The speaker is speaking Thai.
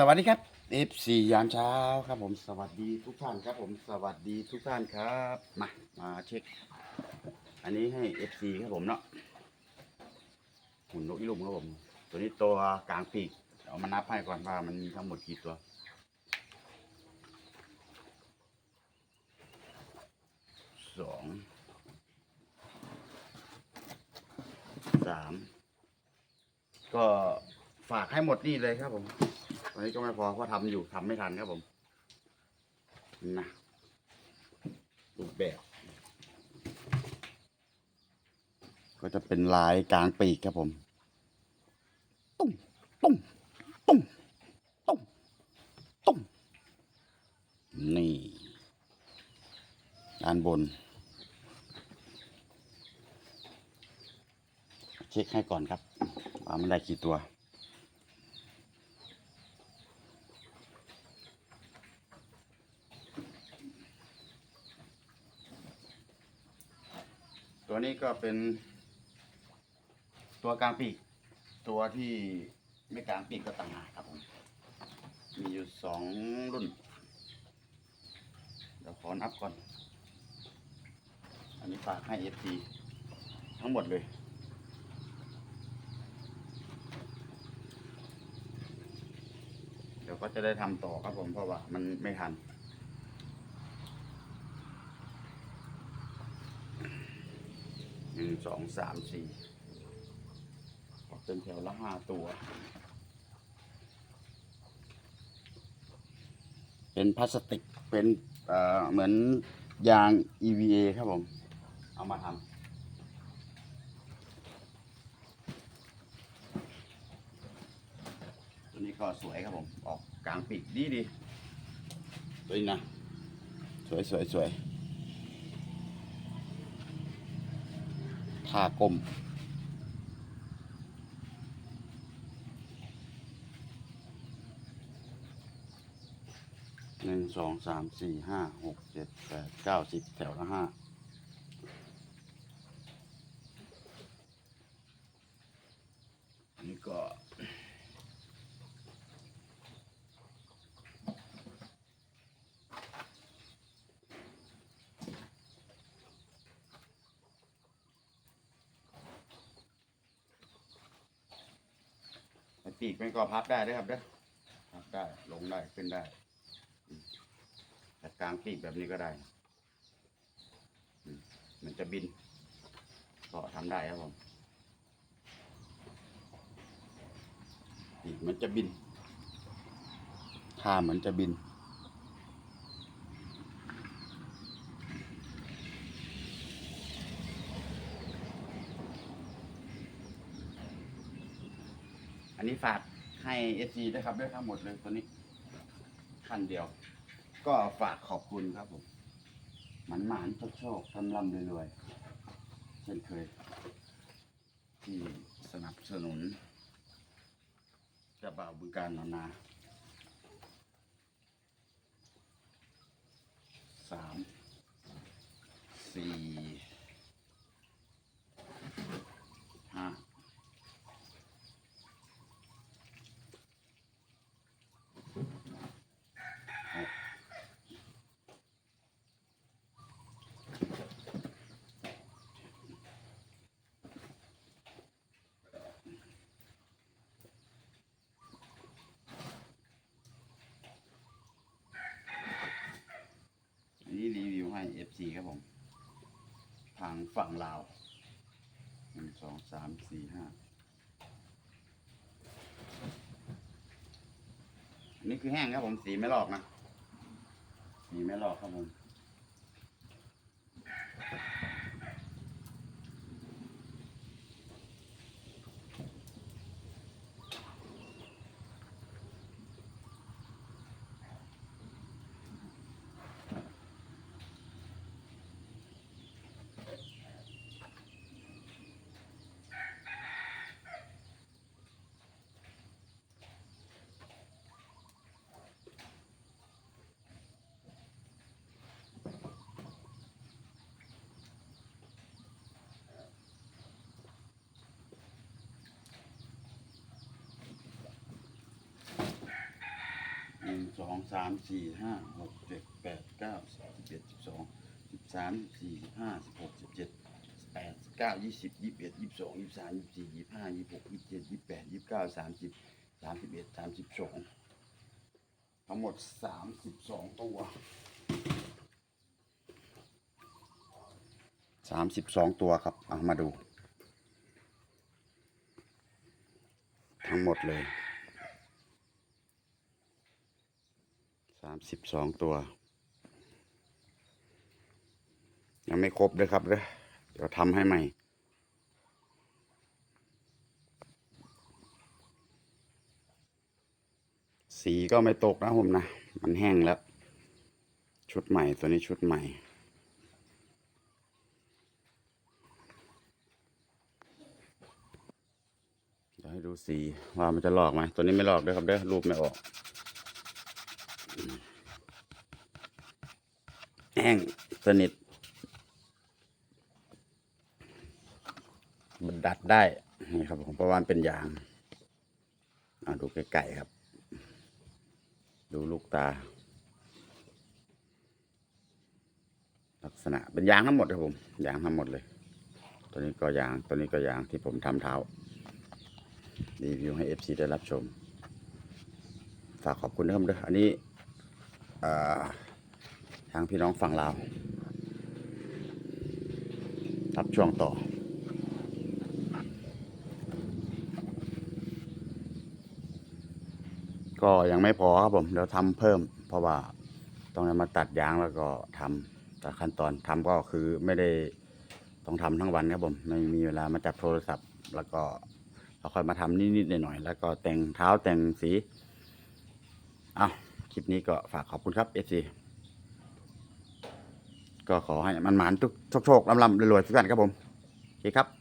สวัสดีครับ F4 ยามเช้าครับผมสวัสดีทุกท่านครับผมสวัสดีทุกท่านครับมามาเช็ค อันนี้ให้ F4 ครับผมเนาะหุ่นนกอีลุมครับผม ตัวนี้ตัวกลางปีกเอามานับให้ก่อนว่ามันมีทั้งหมดกี่ตัวสองสามก็ฝากให้หมดนี่เลยครับผม ตอนนี้ก็ไม่พอเพราะทำอยู่ทำไม่ทันครับผมนะรูปแบบ ก็จะเป็นลายกลางปีกครับผมตุ้มตุ้มตุ้มตุ้มตุ้มนี่ด้านบน เช็คให้ก่อนครับว่ามันได้กี่ตัว ตัวนี้ก็เป็น ตัวกลางปีก ตัวที่ไม่กลางปีกก็ต่างหากครับผม มีอยู่สองรุ่น เดี๋ยวขอนับก่อน อันนี้ฝากให้ FT ทั้งหมดเลยเดี๋ยวก็จะได้ทำต่อครับผมเพราะว่ามันไม่ทัน หนึ่งสองสามสี่เป็นแถวละห้าตัว เป็นพลาสติกเป็นเอ่อเหมือนยาง EVA ครับผม เอามาทำตัวนี้ก็สวยครับผม ออกกลางปีกดีดีสวยนะ สวยสวยสวย ทากลมหนึ่งสองสามสี่ห้าหกเจ็ดแปดเก้าสิบแถวละห้าอันนี้ก็ ปีกมันก็พับได้ด้วยครับเด้อพับได้ลงได้ขึ้นได้แต่กลางปีกแบบนี้ก็ได้มมันจะบิน ก็ทำได้ครับผมปีกมันจะบินท่าเหมือนจะบิน อันนี้ฝากให้เอซีด้ครับด้วยทั้งหมดเลยตัวนี้ขั้นเดียว ก็ฝากขอบคุณครับผมหมันหมานโชคโชคทำร่ำรวยๆเช่นเคย ที่สนับสนุนเจะบ่าวบึงการนานาสามสี่ห้า อันนี้รีวิว จีครับผม ทางฝั่งลาวหนึ่งสองสามสี่ห้าอันนี้คือแห้งครับผม สีไม่ลอกนะ สีไม่ลอกครับผม อ สองสามสี่ห้าหกเจ็ดแปดเก้าสิบเอ็ดสิบสองสิบสามสิบสี่สิบห้าสิบหกสิบเจ็ดสิบแปดสิบเก้ายี่สิบยี่สิบเอ็ดยี่สิบสองยี่สิบสามยี่สิบสี่ยี่สิบห้ายี่สิบหกยี่สิบเจ็ดยี่สิบแปดยี่สิบเก้าสามสิบสามสิบเอ็ดสามสิบสองทั้งหมดสามสิบสองตัวสามสิบสองตัวครับเอามาดู ทั้งหมดเลยสามสิบสองตัว ยังไม่ครบเลยครับเด้อเดี๋ยวทำให้ใหม่สีก็ไม่ตกนะผมนะ มันแห้งแล้ว ชุดใหม่ตัวนี้ชุดใหม่ เดี๋ยวให้ดูสีว่ามันจะหลอกไหมตัวนี้ไม่หลอกด้วยครับเด้อรูปไม่ออก แห้งสนิทมันดัดได้นี่ครับผมเพระวันเป็นยางเอาดูใกล้ๆครับ ดูลูกตา ลักษณะเป็นยางทั้งหมดครับผมยางทั้งหมดเลย ตัวนี้ก็ยางตัวนี้ก็ยางที่ผมทำเท้ารีวิวให้ FC ได้รับชม ฝากขอบคุณนะครับด้วยอันนี้ ทางพี่น้องฝั่งลาวรับช่วงต่อ ก็ยังไม่พอครับผม เดี๋ยวทำเพิ่ม เพราะว่าต้องมาตัดยางแล้วก็ทำแต่ขั้นตอนทำก็คือไม่ได้ต้องทำทั้งวันครับผม ไม่มีเวลามาจับโทรศัพท์ แล้วก็เราค่อยมาทำนิดๆหน่อยๆแล้วก็แต่งเท้าแต่งสี เอา ลิปนี้ก็ฝากขอบคุณครับเอซีก็ขอให้มันหมานทุกโชคๆลำๆรวยๆทุกท่านครับผมโอเคครับ